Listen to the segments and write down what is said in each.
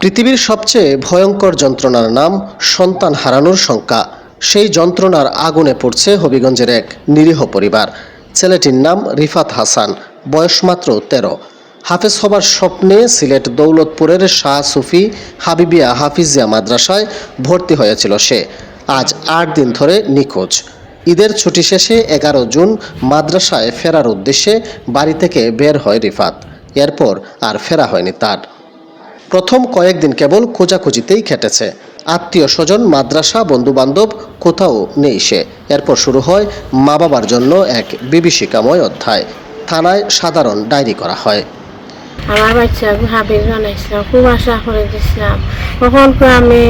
পৃথিবীর সবচেয়ে ভয়ঙ্কর যন্ত্রণার নাম সন্তান হারানোর শঙ্কা। সেই যন্ত্রণার আগুনে পড়ছে হবিগঞ্জের এক নিরীহ পরিবার। ছেলেটির নাম রিফাত হাসান, বয়স মাত্র তেরো। হাফেজ হবার স্বপ্নে সিলেট দৌলতপুরের শাহ সুফি হাবিবিয়া হাফিজিয়া মাদ্রাসায় ভর্তি হয়েছিল সে। আজ আট দিন ধরে নিখোঁজ। ঈদের ছুটি শেষে এগারো জুন মাদ্রাসায় ফেরার উদ্দেশ্যে বাড়ি থেকে বের হয় রিফাত। এরপর আর ফেরা হয়নি তার। প্রথম কয়েকদিন কেবল খোঁজাখুঁজিতেই খেটেছে। আত্মীয় স্বজন, মাদ্রাসা, বন্ধুবান্ধব কোথাও নেই সে। এরপর শুরু হয় মা বাবার জন্য এক বিভীষিকাময় অধ্যায়। থানায় সাধারণ ডায়েরি করা হয়। আমার বাচ্চা হাবির বানাইছিলাম খুব আশা করে দিছিলাম কখন আমি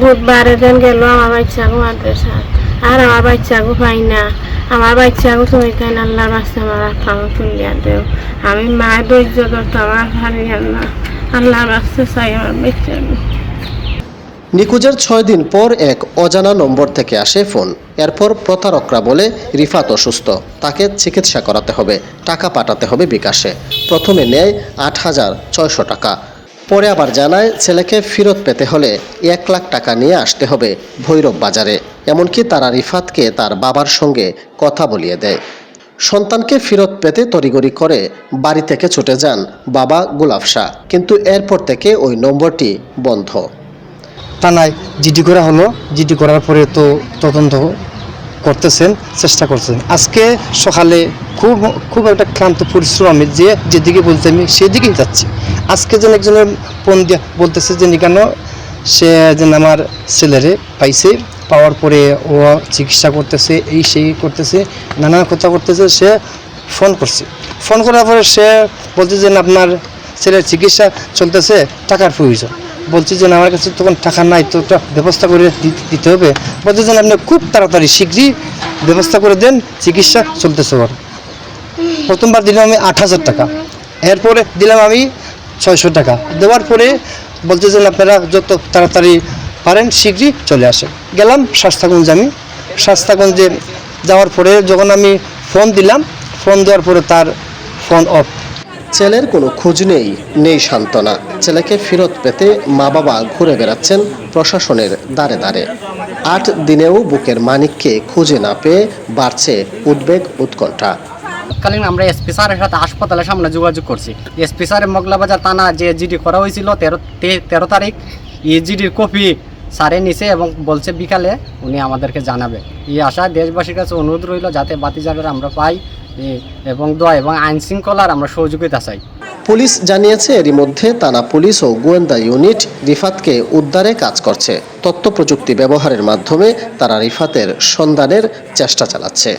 বুধবারে দিন গেল আমার বাচ্চাকে মাদ্রাসা। আর আমার বাচ্চাকে পাই না। আমার বাচ্চাকে তুমি কেন আল্লাহর বাচ্চা আমার আফামে তুলিয়া দেও। আমি মা ধৈর্য ধরতে আমার হারিয়ে না। নিখোঁজের ছয় দিন পর এক অজানা নম্বর থেকে আসে ফোন। এরপর প্রতারকরা বলে, রিফাত অসুস্থ, তাকে চিকিৎসা করাতে হবে, টাকা পাঠাতে হবে বিকাশে। প্রথমে নেয় আট হাজার ছয়শো টাকা। পরে আবার জানায়, ছেলেকে ফেরত পেতে হলে এক লাখ টাকা নিয়ে আসতে হবে ভৈরব বাজারে। এমনকি তারা রিফাতকে তার বাবার সঙ্গে কথা বলিয়ে দেয়। সন্তানকে ফেরত পেতে তড়িগড়ি করে বাড়ি থেকে ছুটে যান বাবা গোলাপ শাহ। কিন্তু এরপর থেকে ওই নম্বরটি বন্ধ। থানায় জিডি করা হলো। জিডি করার পরে তো তদন্ত করতেছেন, চেষ্টা করছেন। আজকে সকালে খুব খুব একটা ক্লান্ত পরিশ্রম আমি যে যেদিকে বলতে আমি সেদিকেই যাচ্ছি। আজকে যেন একজনের ফোন দিয়ে বলতেছে যে কেন সে যেন আমার ছেলেরে পাইছে। পাওয়ার পরে ও চিকিৎসা করতেছে, এই সেই করতেছে, নানা কথা করতেছে, সে ফোন করছে। ফোন করার পরে সে বলছে যে আপনার ছেলের চিকিৎসা চলতেছে, টাকার প্রয়োজন। বলছি যে আমার কাছে তখন টাকা নাই, তো একটা ব্যবস্থা করে দিতে হবে। বলছে যে আপনি খুব তাড়াতাড়ি শীঘ্রই ব্যবস্থা করে দেন, চিকিৎসা চলতেছে ওর প্রথমবার দিলাম আমি আট হাজার টাকা। এরপরে দিলাম আমি ছয়শো টাকা। দেওয়ার পরে বলছে যে আপনারা যত তাড়াতাড়ি পারেন শীঘ্রই চলে আসেন। গেলাম শাস্তাগঞ্জ আমি। শাস্তাগঞ্জে যাওয়ার পরে যখন আমি ফোন দিলাম ফোন দেওয়ার পরে তার ফোন অফ। ছেলের কোনো খোঁজ নেই নেই সান্ত্বনা। ছেলেকে ফেরত পেতে মা বাবা ঘুরে বেড়াচ্ছেন প্রশাসনের দ্বারে দ্বারে। আট দিনেও বুকের মানিককে খুঁজে না পেয়ে বাড়ছে উদ্বেগ উৎকণ্ঠা। তৎকালীন আমরা এসপি স্যারের সাথে হাসপাতালের সামনে যোগাযোগ করছি। এসপি স্যারের মগলাবাজার থানা যে জিডি করা হয়েছিল তেরো তে- তেরো তারিখ এই জিডির কপি স্যারে নিছে এবং বলছে বিকালে উনি আমাদেরকে জানাবে। এই আশা দেশবাসীর কাছে অনুরোধ রইল যাতে বাতি বাতিজারের আমরা পাই এবং দোয়া এবং আইন শৃঙ্খলার আমরা সহযোগিতা চাই। পুলিশ জানিয়েছে এরই মধ্যে তারা পুলিশ ও গোয়েন্দা ইউনিট রিফাতকে উদ্ধারে কাজ করছে। তথ্য প্রযুক্তি ব্যবহারের মাধ্যমে তারা রিফাতের সন্ধানের চেষ্টা চালাচ্ছে।